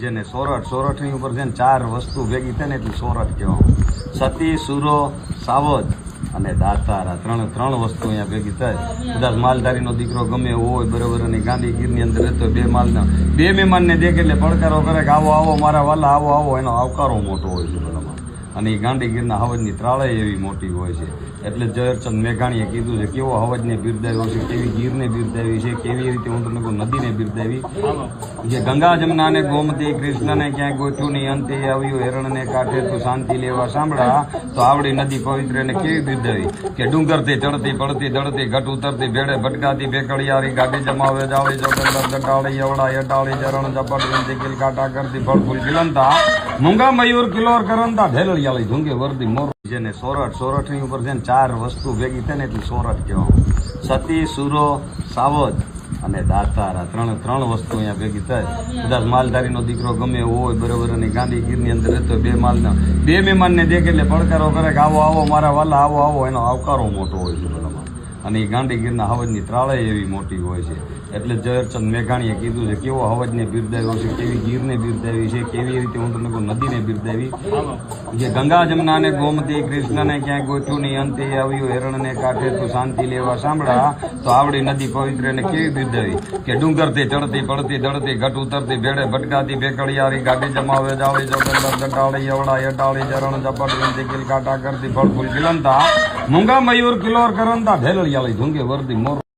જેને સોરઠ, સોરઠની ઉપર છે ને ચાર વસ્તુ ભેગી થાય ને એટલે સોરઠ કહેવામાં સતી, સુરો સાવજ અને દાતારા. ત્રણ ત્રણ વસ્તુ અહીંયા ભેગી થાય. કદાચ માલધારીનો દીકરો ગમે એવો હોય, બરોબર, અને ગાંધીગીરની અંદર રહેતો બે માલના બે મહેમાનને દેખે એટલે પડકારો કરે કે આવો આવો, મારા વાલા, આવો આવો, એનો આવકારો મોટો હોય છે બધામાં અને એ ગાંધીગીરના હવજની ત્રાળે એવી મોટી હોય છે. એટલે ઝવેરચંદ મેઘાણીએ કીધું છે, કેવો હવજને બિરદાવ્યો છે, કેવી ગીરને બિરદાવી છે, કેવી રીતે હું તમને કહું, નદીને બિરદાવી. જે ગંગા જમના ને ગોમતી કૃષ્ણને ક્યાંય ગોઠ્યું નહીં, અંતે આવ્યું હેરણને કાંઠે તો શાંતિ લેવા સાંભળા તો આવડી નદી પવિત્ર ને કેવી બિરદાવી? કે ડુંગરથી ચડતી, પડતી દળતી ઘટ ઉતરતી ભેડે ભટકાતી ભેકડિયારી ગાડી જમાવે જાળી ચોગંદર દટાળી અવળા અટાળી ચરણ, ઝપટ કાટા કરતી, ફળફૂલ ખીલનતા મૂંગા, મયુર, કિલોર કરંતા ઢેલળિયાળી ઝુંગે વર્દી મોર જેને સોરઠ, સોરઠની ઉપર છે ને ચાર વસ્તુ ભેગી થાય ને એટલે સોરઠ કહેવાય. સતી, સુરો સાવજ અને દાતાર, ત્રણ ત્રણ વસ્તુ અહીંયા ભેગી થાય. કદાચ માલધારીનો દીકરો ગમે એવો હોય, બરોબર, અને ગાંધીગીરની અંદર રહેતો બે માલના બે મહેમાનને દેખે એટલે પડકારો કરે કે આવો આવો, મારા વાલા, આવો આવો, એનો આવકારો મોટો હોય છે બધામાં અને એ ગાંધીગીરના હવજની ત્રાળે એવી મોટી હોય છે. એટલે ઝવેરચંદ મેઘાણીએ કીધું છે, કેવો હવજને બિરદાવ્યો છે, કેવી ગીરને બિરદાવી છે, કેવી રીતે હું નદીને બિરદાવી. જે ગંગા જમનાને ગોમતી કૃષ્ણને ક્યાંય ગોઠ્યું નહીં, અંતે આવ્યું હેરણને કાંઠે તું શાંતિ લેવા સાંભળા, તો આવડી નદી પવિત્ર ને કેવી બિરદાવી? કે ડુંગરથી ચડતી, પડતી દળતી ઘટ ઉતરતી ભેડે ભટકાતી, ભેકડિયારી, ગાડી જમાવે જાળી દટાળી અવળા અટાળી ચરણ, ઝપટ વિનતી કિલ કાટા કરતી ફળ ફૂલ કિલંતા, મૂંગા, મયુર, કિલોર, કરંતા ઢેલળિયાળી ઝુંગે વર્દી મોર